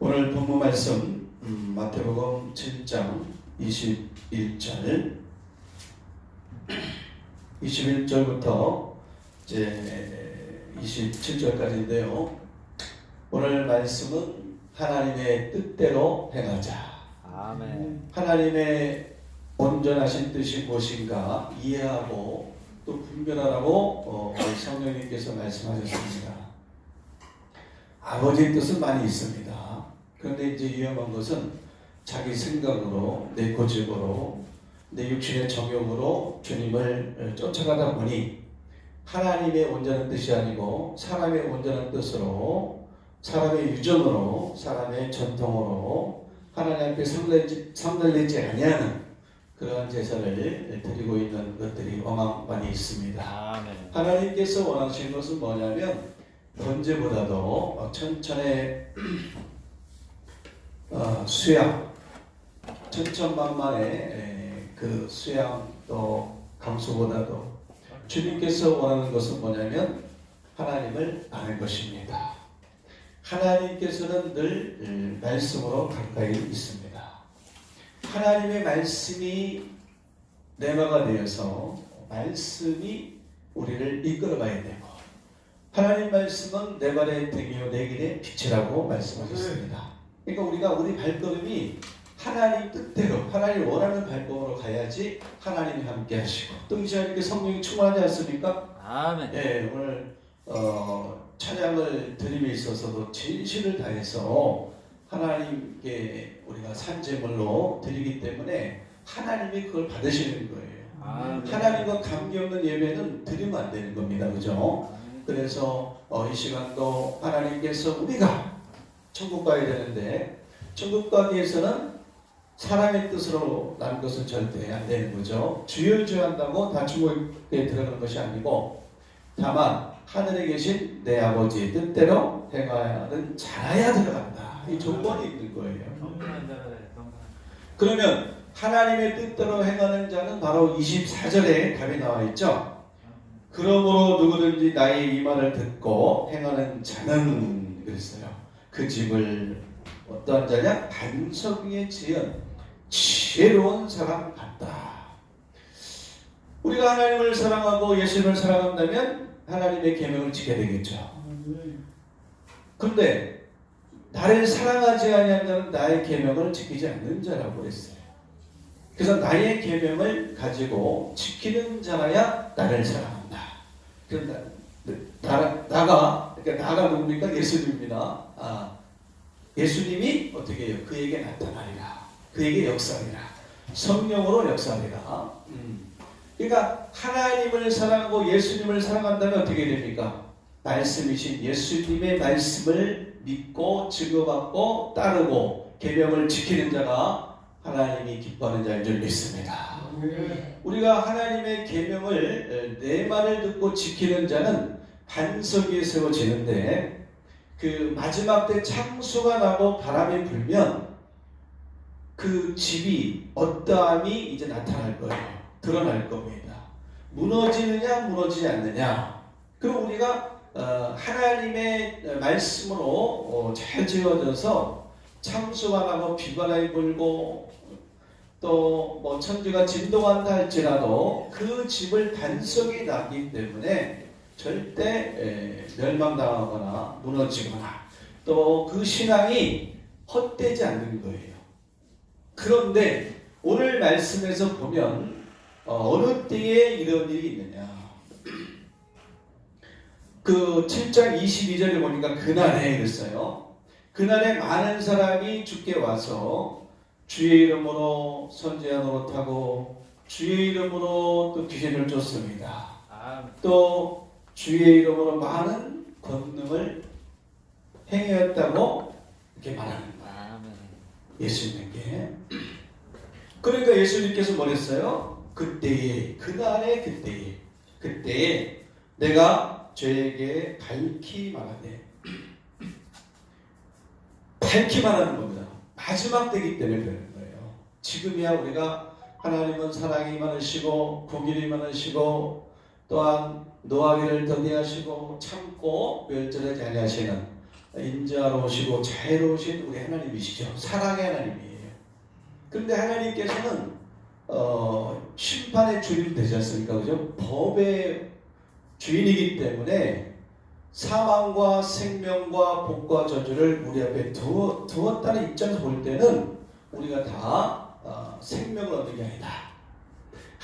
오늘 본문 말씀 음, 마태복음 7장 21절 21절부터 이제 27절까지인데요. 오늘 말씀은 하나님의 뜻대로 행하자. 아멘. 하나님의 온전하신 뜻이 무엇인가 이해하고 또 분별하라고 어, 우리 성령님께서 말씀하셨습니다. 아버지의 뜻은 많이 있습니다. 그런데 이제 위험한 것은 자기 생각으로 내 고집으로 내 육신의 정욕으로 주님을 어, 쫓아가다 보니 하나님의 온전한 뜻이 아니고 사람의 온전한 뜻으로 사람의 유전으로 사람의 전통으로 하나님 앞에 성내지 아니하는 그러한 제사를 드리고 있는 것들이 어마어마히 있습니다. 아멘. 하나님께서 원하시는 것은 뭐냐면 번제보다도 천천의 어, 수양, 천천만만의 에, 그 수양 또 감수보다도 주님께서 원하는 것은 뭐냐면 하나님을 아는 것입니다. 하나님께서는 늘 음, 말씀으로 가까이 있습니다. 하나님의 말씀이 내마가 되어서 말씀이 우리를 이끌어가야 되고 하나님 말씀은 내 발의 등이요 내 길의 빛이라고 말씀하셨습니다. 그러니까 우리가 우리 발걸음이 하나님 뜻대로 하나님 원하는 발걸음으로 가야지 하나님이 함께 하시고 또이 시간에 성령이 충만하지 않습니까? 아멘. 예, 오늘 어, 찬양을 드림에 있어서도 진실을 다해서 하나님께 우리가 산제물로 드리기 때문에 하나님이 그걸 받으시는 거예요. 아멘. 하나님과 관계없는 예배는 드리면 안 되는 겁니다. 그죠? 그래서 어, 이 시간도 하나님께서 우리가 천국 가야 되는데 천국 가기 위해서는 사람의 뜻으로 나는 것은 절대 안 되는 거죠. 주혈주한다고 다 천국에 들어가는 것이 아니고 다만 하늘에 계신 내 아버지의 뜻대로 행하는 자라야 들어간다. 이 조건이 있는 거예요. 그러면 하나님의 뜻대로 행하는 자는 바로 24절에 답이 나와 있죠. 그러므로 누구든지 나의 이 말을 듣고 행하는 자는 그랬어요. 그 집을 어떠한 자냐? 반석 위에 지은 지혜로운 사람 같다. 우리가 하나님을 사랑하고 예수님을 사랑한다면 하나님의 계명을 지켜야 되겠죠. 그런데 나를 사랑하지 자는 나의 계명을 지키지 않는 자라고 했어요. 그래서 나의 계명을 가지고 지키는 자라야 나를 사랑한다. 그런다. 나, 나가 그러니까 나가 누굽니까? 예수님입니다. 아, 예수님이 어떻게 해요? 그에게 나타나리라. 그에게 역사하리라. 성령으로 역사하리라. 음. 그러니까 하나님을 사랑하고 예수님을 사랑한다면 어떻게 됩니까? 말씀이신 예수님의 말씀을 믿고 증거받고 따르고 계명을 지키는 자가 하나님이 기뻐하는 자인 줄 믿습니다. 우리가 하나님의 계명을 내 말을 듣고 지키는 자는 반석 위에 세워지는데 그 마지막 때 창수가 나고 바람이 불면 그 집이 어떠함이 이제 나타날 거예요. 드러날 겁니다. 무너지느냐 무너지지 않느냐. 그럼 우리가 어, 하나님의 말씀으로 어, 잘 지어져서 창수가 나고 비바람이 불고 또 뭐 천지가 진동한다 할지라도 그 집을 반석이 나기 때문에 절대 에, 멸망당하거나 무너지거나 또 그 신앙이 헛되지 않는 거예요. 그런데 오늘 말씀에서 보면 어, 어느 때에 이런 일이 있느냐. 그 7장 22절에 보니까 그날에 그랬어요. 그날에 많은 사람이 죽게 와서 주의 이름으로 선지자 노릇하고 주의 이름으로 또 귀신을 쫓습니다. 아멘. 또 주의 이름으로 많은 권능을 행하였다고 이렇게 말하는 거예요. 아멘. 예수님께. 그러니까 예수님께서 뭐랬어요? 그때에, 그날의 그때에, 그때에 내가 죄에게 밝히 말하되, 밝히 말하는 겁니다. 마지막 때기 때문에 그러는 거예요. 지금이야 우리가 하나님은 사랑이 많으시고, 공일이 많으시고, 또한 노하기를 더디하시고, 참고 멸절하지 아니하시는 인자로우시고 자애로우신 우리 하나님이시죠. 사랑의 하나님이에요. 그런데 하나님께서는 어, 심판의 주인 되지 않습니까? 그죠? 법의 주인이기 때문에 사망과 생명과 복과 저주를 우리 앞에 두어, 두었다는 입장에서 볼 때는 우리가 다 어, 생명을 얻는 게 아니다.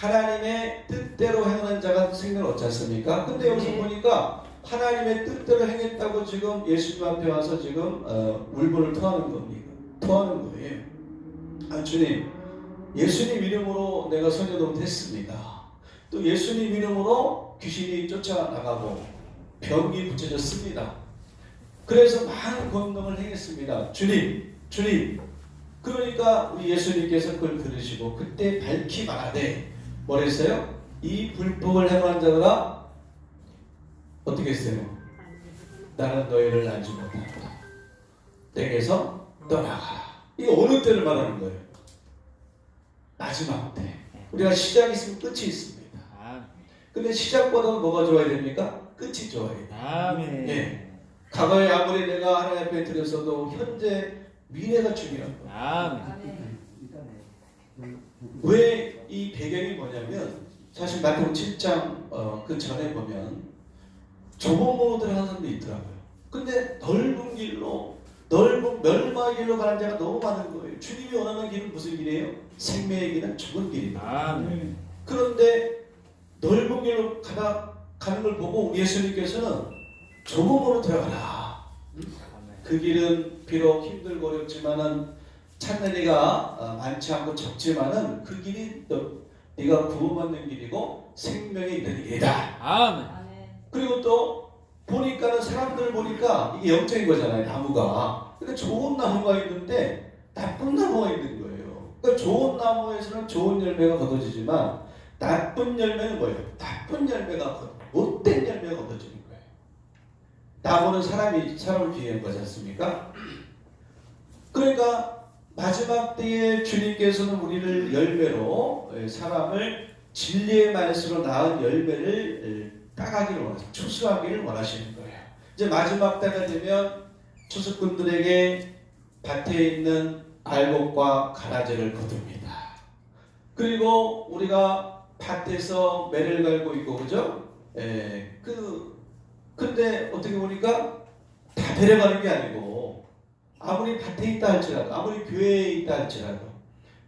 하나님의 뜻대로 행하는 자가 생명을 얻지 않습니까? 근데 여기서 네. 보니까 하나님의 뜻대로 행했다고 지금 예수님 앞에 와서 지금 어, 울분을 토하는 겁니다. 토하는 거예요. 아 주님, 예수님 이름으로 내가 선녀도 했습니다. 또 예수님 이름으로 귀신이 쫓아나가고 병이 붙여졌습니다. 그래서 많은 권능을 행했습니다. 주님, 주님. 그러니까 우리 예수님께서 그걸 들으시고 그때 밝히 말하되 뭐랬어요? 이 불법을 행한 자들아 어떻게 했어요? 나는 너희를 알지 못한다. 내게서 떠나가라. 이게 어느 때를 말하는 거예요? 마지막 때. 우리가 시작이 있으면 끝이 있습니다. 근데 시작보다는 뭐가 좋아야 됩니까? 끝이 좋아야 돼요. 아멘. 예. 과거에 아무리 내가 하나님 앞에 드렸어도 현재 미래가 중요한 거예요. 아멘. 왜 이 배경이 뭐냐면 사실 마태복음 7장 어, 그 전에 보면 문으로 들어가는 사람도 있더라고요. 근데 넓은 길로 넓은 멸망의 길로 가는 자가 너무 많은 거예요. 주님이 원하는 길은 무슨 길이에요? 생명의 길은 좁은 길입니다. 아멘. 그런데 넓은 길로 가다 가는 걸 보고 예수님께서는 좁은 문으로 들어가라. 아멘. 그 길은 비록 힘들고 어렵지만은 찾는 이가 어, 많지 않고 적지만은 그 길이 너, 네가 구원받는 길이고 생명이 있는 길이다. 아멘. 그리고 또 보니까는 사람들 보니까 이게 영적인 거잖아요. 나무가. 근데 좋은 나무가 있는데 나쁜 나무가 있는 거예요. 그러니까 좋은 나무에서는 좋은 열매가 거둬지지만 나쁜 열매는 뭐예요? 나쁜 열매가 거- 못된 열매가 거둬지는 거예요. 나무는 사람이 사람을 비유한 거지 않습니까? 그러니까 마지막 때에 주님께서는 우리를 열매로 예, 사람을 진리의 말씀으로 낳은 열매를 예, 따가기를 원하시고 추수하기를 원하시는 거예요. 이제 마지막 때가 되면 추수꾼들에게 밭에 있는 알곡과 가라지를 거둡니다. 그리고 우리가 밭에서 매를 갈고 있고 그죠? 예, 그 근데 어떻게 보니까 다 데려가는 게 아니고 아무리 밭에 있다 할지라도 아무리 교회에 있다 할지라도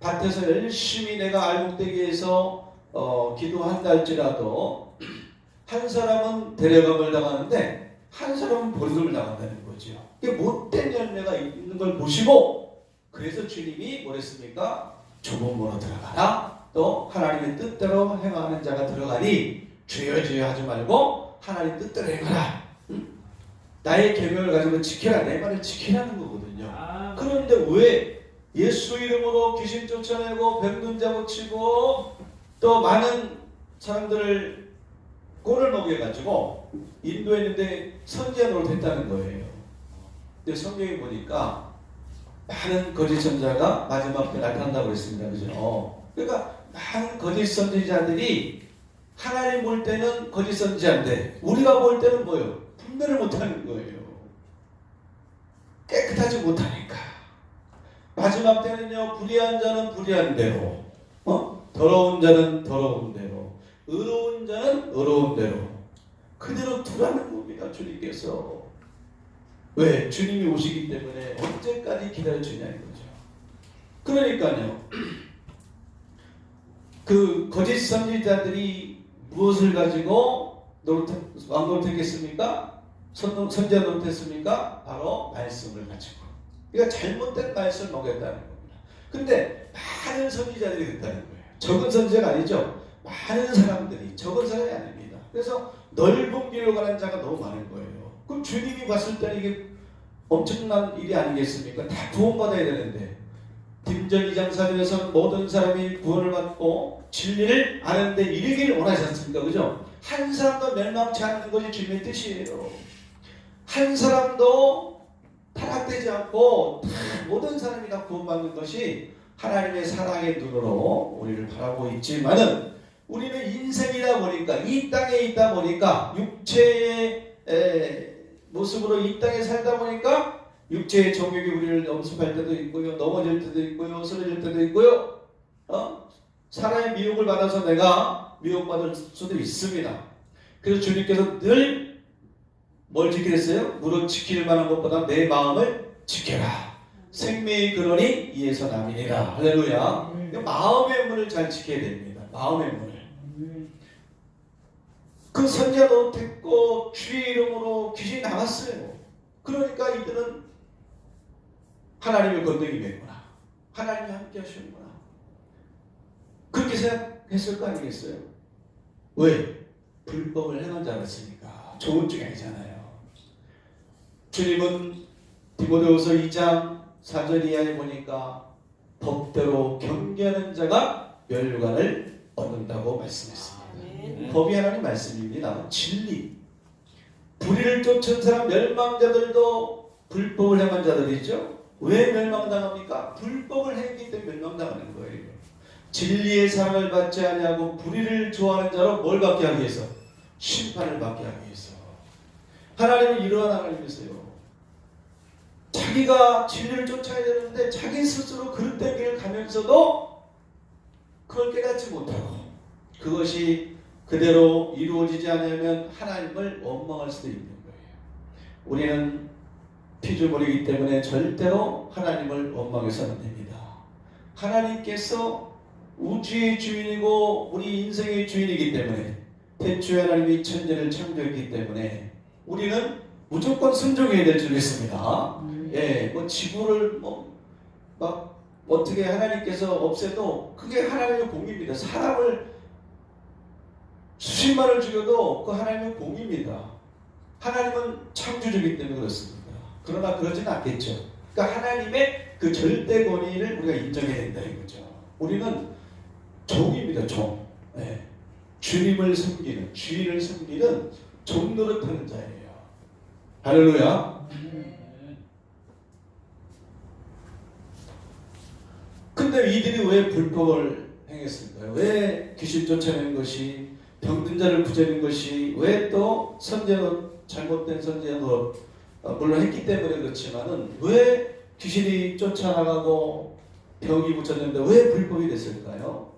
밭에서 열심히 내가 알곡되기 위해서 어, 기도한다 할지라도 한 사람은 데려감을 당하는데 한 사람은 버림을 당한다는 거죠. 이게 못된 열매가 있는 걸 보시고 그래서 주님이 뭐랬습니까? 좁은 문으로 들어가라. 또 하나님의 뜻대로 행하는 자가 들어가니 주여 주여 하지 말고 하나님 뜻대로 행하라. 응? 나의 계명을 가지고 지키라. 내 말을 지키라는 거거든요. 아멘. 그런데 왜 예수 이름으로 귀신 쫓아내고 병든 자 고치고 또 많은 사람들을 꼴을 먹여가지고 인도했는데 선지자 노릇했다는 거예요. 근데 성경에 보니까 많은 거짓 선자가 마지막 때 나타난다고 그랬습니다. 그죠? 그러니까 많은 거짓 선지자들이 하나님 볼 때는 거짓 선지자인데 우리가 볼 때는 뭐예요? 분별을 못하는 거예요. 깨끗하지 못하니까. 마지막 때는요, 불의한 자는 불의한 대로, 어? 더러운 자는 더러운 대로, 의로운 자는 의로운 대로, 그대로 두라는 겁니다, 주님께서. 왜? 주님이 오시기 때문에 언제까지 기다려주냐는 거죠. 그러니까요, 그 거짓 선지자들이 무엇을 가지고 노릇, 왕노릇했겠습니까? 선, 선지자 노릇했습니까? 바로 말씀을 가지고. 그러니까 잘못된 말씀을 먹였다는 겁니다. 근데 많은 선지자들이 됐다는 거예요. 적은 선지자가 아니죠. 많은 사람들이 적은 사람이 아닙니다. 그래서 넓은 길로 가는 자가 너무 많은 거예요. 그럼 주님이 봤을 때는 이게 엄청난 일이 아니겠습니까? 다 구원받아야 되는데 dim전 2장 4절에서는 모든 사람이 구원을 받고 진리를 아는데 이르기를 원하지 않습니까? 그죠? 한 사람도 멸망치 않는 것이 주님의 뜻이에요. 한 사람도 타락되지 않고 다 모든 사람이 다 구원받는 것이 하나님의 사랑의 눈으로 우리를 바라고 있지만은 우리는 인생이다 보니까 이 땅에 있다 보니까 육체의 에, 모습으로 이 땅에 살다 보니까 육체의 정욕이 우리를 엄습할 때도 있고요. 넘어질 때도 있고요. 쓰러질 때도 있고요. 어? 사람의 미혹을 받아서 내가 미혹받을 수도 있습니다. 그래서 주님께서 늘 뭘 지키랬어요? 무릇 지킬 만한 것보다 내 마음을 지켜라. 생명의 근원이 이에서 남이니라. 할렐루야. 그 마음의 문을 잘 지켜야 됩니다. 마음의 문을. 그 선자 노릇했고 주의 이름으로 귀신이 나갔어요. 그러니까 이들은 하나님을 건드리겠구나. 하나님이 함께 하시는구나. 그렇게 생각했을 거 아니겠어요? 왜? 불법을 행한 줄 알았으니까. 좋은 쪽이 아니잖아요. 주님은 디모데후서 2장 4절 이하에 보니까 법대로 경계하는 자가 멸류관을 얻는다고 말씀했습니다. 법이 하나님 말씀입니다. 진리. 불의를 쫓은 사람 멸망자들도 불법을 행한 자들이죠. 왜 멸망당합니까? 불법을 행기 때문에 멸망당하는 거예요. 진리의 상을 받지 아니하고 불의를 좋아하는 자로 뭘 받게 하기 위해서? 심판을 받게 하기 위해서. 하나님은 이러한 하나님이세요. 자기가 진리를 쫓아야 되는데 자기 스스로 그릇된 길을 가면서도 그걸 깨닫지 못하고 그것이 그대로 이루어지지 않으면 하나님을 원망할 수도 있는 거예요. 우리는 피조물이기 때문에 절대로 하나님을 원망해서는 안 됩니다. 하나님께서 우주의 주인이고 우리 인생의 주인이기 때문에 태초에 하나님이 천지를 창조했기 때문에 우리는 무조건 순종해야 될 줄 믿습니다. 예, 뭐 지구를 뭐 막 어떻게 하나님께서 없애도 그게 하나님의 공입니다. 사람을 수십만을 죽여도 그 하나님의 공입니다. 하나님은 창조주이기 때문에 그렇습니다. 그러나 그러지는 않겠죠. 그러니까 하나님의 그 절대 권위를 우리가 인정해야 된다 이거죠. 우리는 종입니다, 종. 예. 주님을 섬기는, 주인을 섬기는 종 노릇하는 자예요. 할렐루야. 근데 이들이 왜 불법을 행했을까요? 왜 귀신 쫓아낸 것이 병든 자를 구제하는 것이 왜 또 선제노 잘못된 선제노 어, 물론 했기 때문에 그렇지만은 왜 귀신이 쫓아나가고 병이 붙였는데 왜 불법이 됐을까요?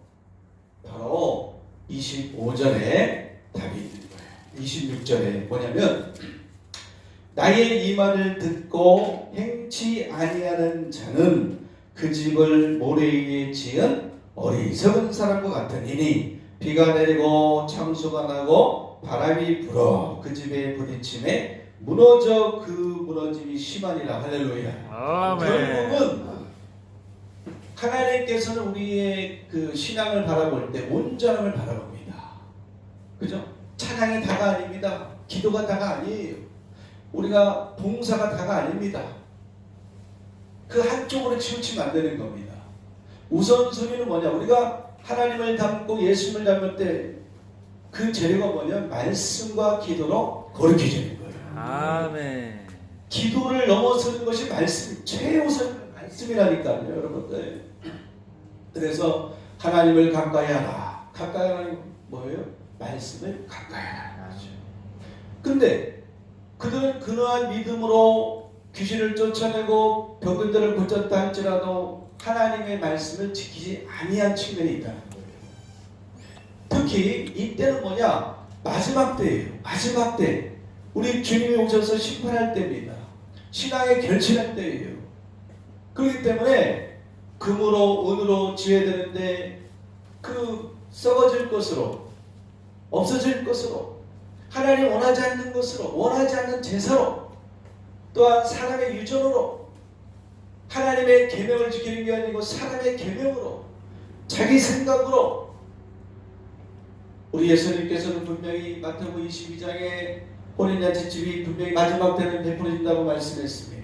바로 25절에 답이 있는 거예요. 26절에 뭐냐면 나의 이 말을 듣고 행치 아니하는 자는 그 집을 모래 위에 지은 어리석은 사람과 같으니 비가 내리고 창수가 나고 바람이 불어 그 집에 부딪힘에 무너져 그 무너짐이 심하니라 할렐루야. 아멘. 결국은 하나님께서는 우리의 그 신앙을 바라볼 때 온전함을 바라봅니다. 그죠? 찬양이 다가 아닙니다. 기도가 다가 아니에요. 우리가 봉사가 다가 아닙니다. 그 한쪽으로 치우치면 안 되는 겁니다. 우선순위는 뭐냐? 우리가 하나님을 닮고 예수님을 닮을 때 그 재료가 뭐냐? 말씀과 기도로 거룩해지는 거예요. 아멘. 기도를 넘어서는 것이 말씀, 최우선 말씀이라니까요, 여러분들. 그래서 하나님을 가까이 하라. 가까이 하라는 뭐예요? 말씀을 가까이 하라는 거죠. 근데 그들은 그러한 믿음으로 귀신을 쫓아내고 병든 자를 고쳤다 할지라도 하나님의 말씀을 지키지 아니한 측면이 있다는 거예요. 특히 이때는 뭐냐? 마지막 때예요. 마지막 때. 우리 주님이 오셔서 심판할 때입니다. 신앙의 결실할 때예요. 그렇기 때문에 금으로 은으로 지어야 되는데 그 썩어질 것으로 없어질 것으로 하나님 원하지 않는 것으로 원하지 않는 제사로 또한 사람의 유전으로 하나님의 계명을 지키는 게 아니고 사람의 계명으로 자기 생각으로 우리 예수님께서는 분명히 마태복음 22장에 혼인잔치집이 분명히 마지막 때는 베풀어진다고 말씀했습니다.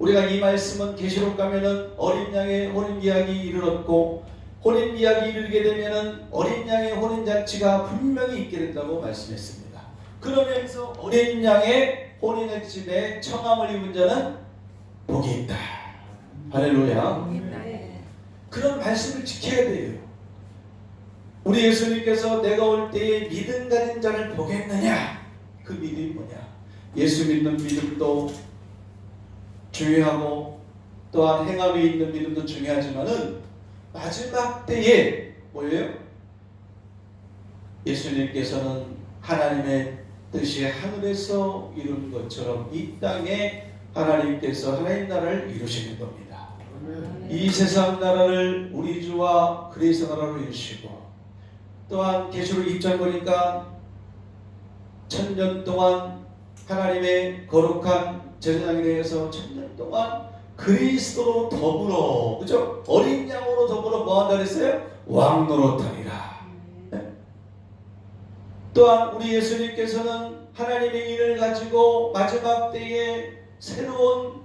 우리가 이 말씀은 계시록 가면은 어린 양의 혼인 이야기 이르렀고 혼인 이야기 이르게 되면은 어린 양의 혼인 잔치가 분명히 있게 된다고 말씀했습니다. 그러면서 어린 양의 혼인의 집에 청함을 입은 자는 복이 있다. 할렐루야. 그런 말씀을 지켜야 돼요. 우리 예수님께서 내가 올 때에 믿음 가진 자를 보겠느냐? 그 믿음이 뭐냐? 예수 믿는 믿음도 중요하고 또한 행함이 있는 믿음도 중요하지만은 마지막 때에 뭐예요? 예수님께서는 하나님의 뜻이 하늘에서 이룬 것처럼 이 땅에 하나님께서 하나님 나라를 이루시는 겁니다. 이 세상 나라를 우리 주와 그리스도 나라로 이루시고 또한 계시록 2장 보니까 천년 동안 하나님의 거룩한 제사장에 대해서 천년 동안 그리스도로 더불어 그죠? 어린 양으로 더불어 뭐 한다 그랬어요? 왕노릇하리라. 네? 또한 우리 예수님께서는 하나님의 일을 가지고 마지막 때에 새로운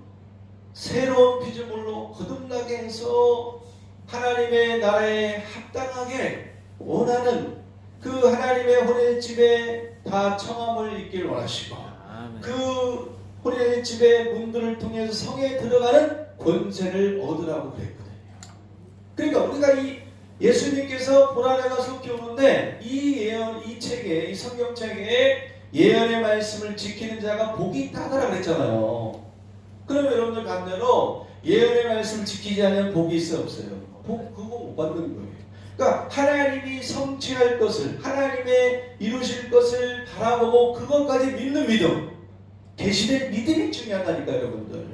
새로운 피조물로 거듭나게 해서 하나님의 나라에 합당하게 원하는 그 하나님의 혼의 집에 다 청함을 입길 원하시고. 그 혼의 집의 문들을 통해서 성에 들어가는 권세를 얻으라고 그랬거든요. 그러니까 우리가 이 예수님께서 보라 내가 속히 오는데 이 예언, 이 책에, 이 성경책에 예언의 말씀을 지키는 자가 복이 있다더라 그랬잖아요. 그럼 여러분들 반대로 예언의 말씀을 지키지 않으면 복이 있어 없어요? 복 그거 못 받는 거예요. 그러니까 하나님이 성취할 것을 하나님의 이루실 것을 바라보고 그것까지 믿는 믿음 계시된 믿음이 중요하다니까 여러분들.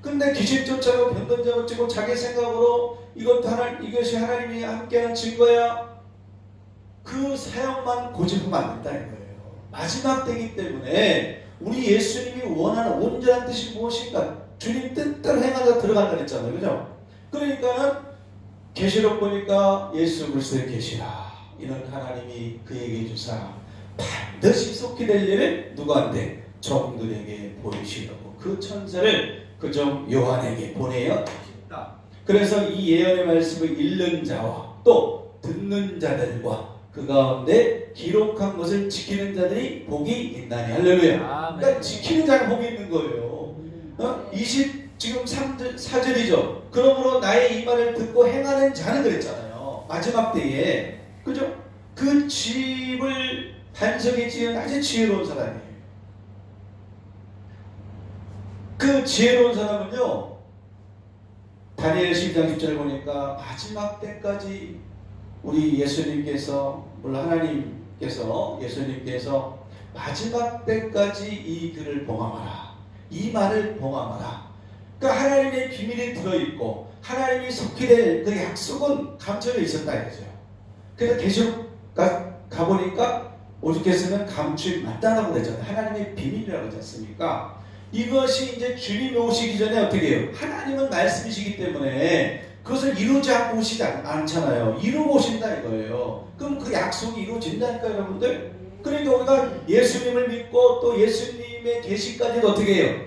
근데 귀신 쫓아고 변돈 잡아치고 자기 생각으로 이것도 하나 이것이 하나님이 함께하는 증거야. 그 사역만 고집하면 안 된다는 거예요. 마지막 때이기 때문에 우리 예수님이 원하는 온전한 뜻이 무엇인가? 주님 뜻대로 행하다 들어간다 그랬잖아요. 그죠? 그러니까는 계시록 보니까 예수 그리스도의 계시라. 이런 하나님이 그에게 주사 반드시 속히 될 일을 누구한테? 종들에게 보이시려고 그 천사를 그종 요한에게 보내어 주셨다. 그래서 이 예언의 말씀을 읽는 자와 또 듣는 자들과 그 가운데 기록한 것을 지키는 자들이 복이 있나니 할렐루야. 그러니까 지키는 자가 복이 있는 거예요. 어? 20 지금 3절, 4절이죠. 그러므로 나의 이 말을 듣고 행하는 자는 그랬잖아요. 마지막 때에 그죠? 그 집을 반석에 지은 아주 지혜로운 사람이에요. 그 지혜로운 사람은요. 다니엘 10장 10절 보니까 마지막 때까지 우리 예수님께서 물론 하나님께서 예수님께서 마지막 때까지 이 글을 봉함하라. 이 말을 봉함하라. 그러니까 하나님의 비밀이 들어있고 하나님이 속히 될 그 약속은 감춰져 있었다 이거죠. 그래서 계시록 가, 가보니까 오죽했으면 감추이 맞다라고 그랬잖아요. 하나님의 비밀이라고 하지 않습니까? 이것이 이제 주님이 오시기 전에 어떻게 해요? 하나님은 말씀이시기 때문에 그것을 이루지 않고 오시지 않- 않잖아요. 이루고 오신다 이거예요. 그럼 그 약속이 이루어진다니까 여러분들. 그러니까 우리가 예수님을 믿고 또 예수님의 계시까지도 어떻게 해요?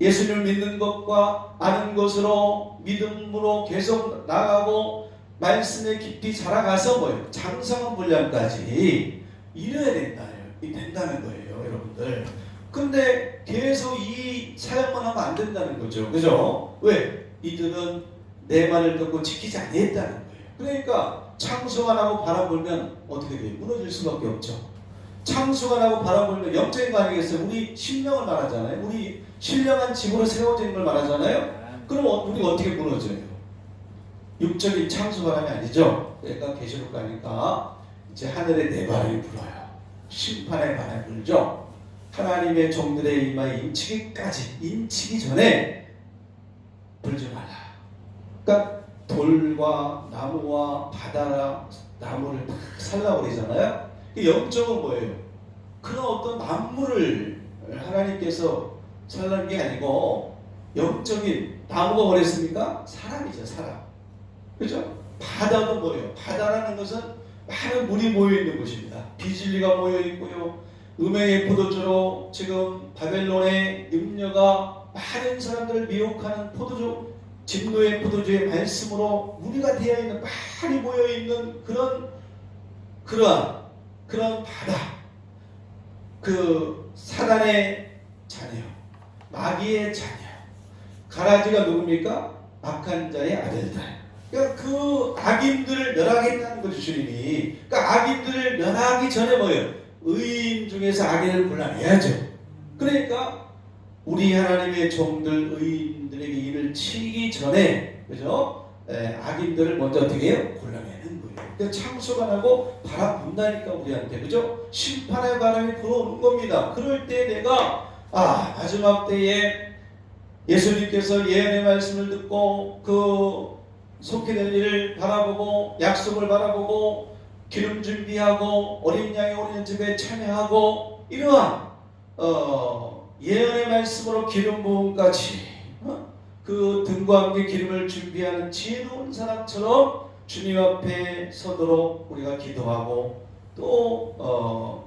예수님을 믿는 것과 아는 것으로 믿음으로 계속 나가고 말씀에 깊이 자라가서 뭐예요? 장성한 분량까지 이뤄야 된다. 이 된다는 거예요, 여러분들. 근데 계속 이 사역만 하면 안 된다는 거죠. 그죠? 왜? 이들은 내 말을 듣고 지키지 아니했다는 거예요. 그러니까 창수만 하고 바람 불면 어떻게 돼요? 무너질 수밖에 없죠. 창수가 나고 바람 불면 영적인 거 아니겠어요? 우리 신령을 말하잖아요. 우리 신령한 집으로 세워진 걸 말하잖아요. 그럼 어- 우리가 어떻게 무너져요? 육적인 창수 바람이 아니죠. 그러니까 계시록 가니까 이제 하늘에 네 바람이 불어요. 심판의 바람이 불죠. 하나님의 종들의 이마에 인치기까지 인치기 전에 불지 말라. 그러니까 돌과 나무와 바다라 나무를 다 살라버리잖아요. 그 영적은 뭐예요? 그런 어떤 만물을 하나님께서 살라는 게 아니고 영적인 나무가 뭐랬습니까? 사람이죠, 사람. 그죠? 바다도 뭐예요? 바다라는 것은 많은 물이 모여 있는 곳입니다. 비진리가 모여 있고요. 음행의 포도주로 지금 바벨론의 음녀가 많은 사람들을 미혹하는 포도주, 진노의 포도주의 말씀으로 무리가 되어 있는 많이 모여 있는 그런 그러한 그런 바다, 그 사단의 자녀, 마귀의 자녀, 가라지가 누굽니까? 악한 자의 아들들. 그러니까 그 악인들을 멸하겠다는 거죠 주님이. 그러니까 악인들을 멸하기 전에 뭐예요? 의인 중에서 악인을 골라내야죠. 그러니까 우리 하나님의 종들 의인들에게 일을 치기 전에 그죠? 에, 악인들을 먼저 어떻게 해요? 골라내는 거예요. 그 창수가 나고 바람 분다니까 우리한테 그죠? 심판의 바람이 불어오는 겁니다. 그럴 때 내가 아 마지막 때에 예수님께서 예언의 말씀을 듣고 그될 일을 바라보고 약속을 바라보고 기름 준비하고 어린 양의 오는 집에 참여하고 이러한 어, 예언의 말씀으로 기름 부음까지 어? 그 등과 함께 기름을 준비하는 지혜로운 사람처럼 주님 앞에 서도록 우리가 기도하고 또늘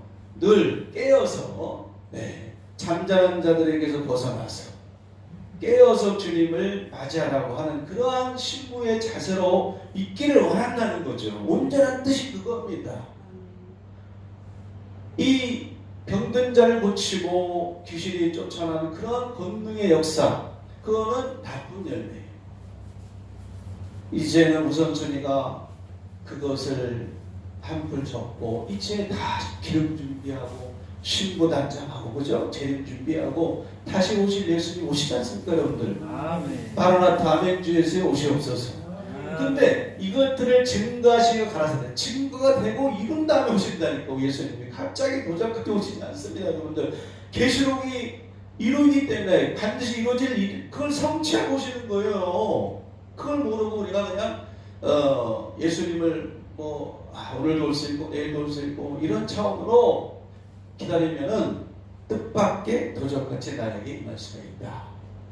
깨어서 네, 잠자는 자들에게서 벗어나서 깨어서 주님을 맞이하라고 하는 그러한 신부의 자세로 있기를 원한다는 거죠. 온전한 뜻이 그겁니다. 이 병든 자를 고치고 귀신이 쫓아나는 그런 권능의 역사, 그거는 나쁜 열매예요. 이제는 우선순위가 그것을 한풀 접고 이제 다 기름 준비하고 신부 단장하고 그죠? 재림 준비하고 다시 오실 예수님 오시지 않습니까 여러분들? 아멘. 마라나타 아멘주에서 오시옵소서. 아, 근데 이것들을 증거하시고 가라사대 증거가 되고 이룬 다음에 오신다니까 예수님이 갑자기 도장그게 오시지 않습니다 여러분들 계시록이 이루기 때문에 반드시 이루어질 일 그걸 성취하고 오시는 거예요 그걸 모르고 우리가 그냥 어, 예수님을 뭐 아, 오늘도 올수 있고 내일도 올수 있고 이런 차원으로 기다리면은 뜻밖의 도적같이 나에게 임할 수가 있다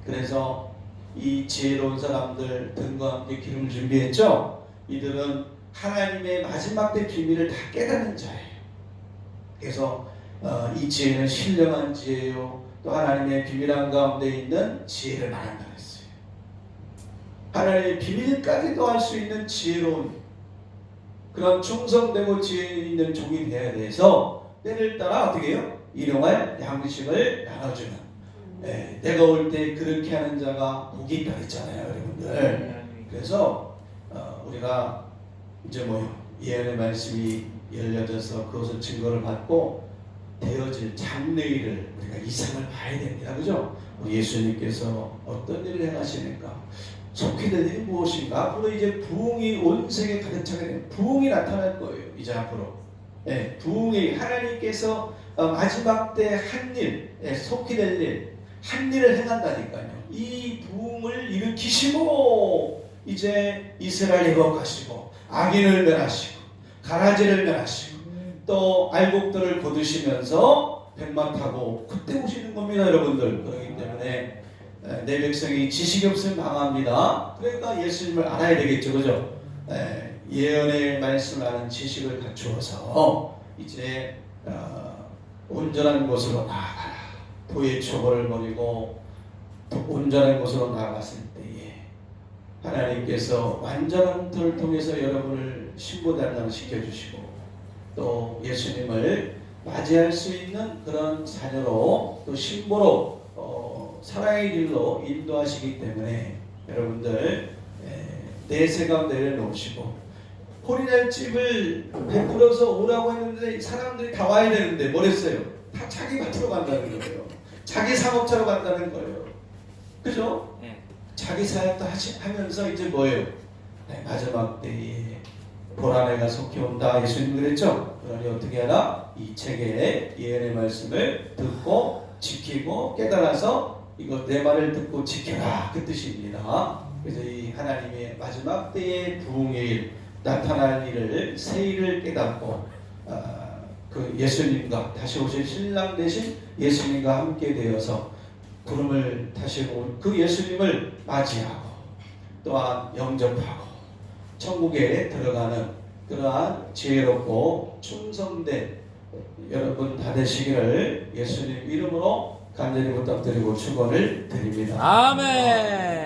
그래서 이 지혜로운 사람들 등과 함께 기름을 준비했죠. 이들은 하나님의 마지막 때 비밀을 다 깨닫는 자예요. 그래서 어, 이 지혜는 신령한 지혜요. 또 하나님의 비밀한 가운데 있는 지혜를 말한다 했어요. 하나님의 비밀까지도 알수 있는 지혜로운 그런 충성되고 지혜 있는 종이 되어야 돼서 때를 따라 어떻게 해요? 일용할 양식을 나눠주는 예, 내가 올 때 그렇게 하는 자가 복이 있다 했잖아요, 여러분들. 그래서 어, 우리가 이제 뭐 예언의 말씀이 열려져서 그것을 증거를 받고 되어질 장래일을 우리가 이상을 봐야 됩니다, 그죠? 우리 예수님께서 어떤 일을 행하시는가, 속히 될 일이 무엇인가, 앞으로 이제 부흥이 온 세계 가득 차게 되는 부흥이 나타날 거예요, 이제 앞으로. 예, 부흥이 하나님께서 어, 마지막 때 한 일, 예, 속히 될 일, 한 일을 행한다니까요. 이 부흥을 일으키시고 이제 이스라엘 회복하시고 악인을 멸하시고 가라지를 멸하시고 또 알곡들을 거두시면서 백마 타고 그때 오시는 겁니다, 여러분들. 그렇기 때문에 에, 내 백성이 지식이 없으면 망합니다. 그러니까 예수님을 알아야 되겠죠, 그죠? 에, 예언의 말씀을 아는 지식을 갖추어서 이제 어, 온전한 곳으로 나아가라. 도의 초보를 버리고 또 온전한 곳으로 나아갔을 때에 하나님께서 완전한 터를 통해서 여러분을 신부단장 시켜주시고 또 예수님을 맞이할 수 있는 그런 자녀로 또 신부로 어, 사랑의 길로 인도하시기 때문에 여러분들 에, 내세 가운데 내려놓으시고 호리날 집을 베풀어서 오라고 했는데 사람들이 다 와야 되는데 뭐랬어요? 다 자기 밭으로 간다는 거예요. 자기 사업자로 간다는 거예요. 그죠? 네. 자기 사역도 하시, 하면서 이제 뭐예요? 네, 마지막 때에 보라내가 속히 온다 예수님 그랬죠? 그러니 어떻게 하라? 이 책의 예언의 말씀을 듣고 지키고 깨달아서 이거 내 말을 듣고 지켜라 그 뜻입니다. 그래서 이 하나님의 마지막 때의 부흥의 일 나타날 일을 새 일을 깨닫고 아, 그 예수님과 다시 오실 신랑 대신 예수님과 함께 되어서 구름을 타시고 그 예수님을 맞이하고 또한 영접하고 천국에 들어가는 그러한 지혜롭고 충성된 여러분 다 되시기를 예수님 이름으로 간절히 부탁드리고 축원을 드립니다. 아멘.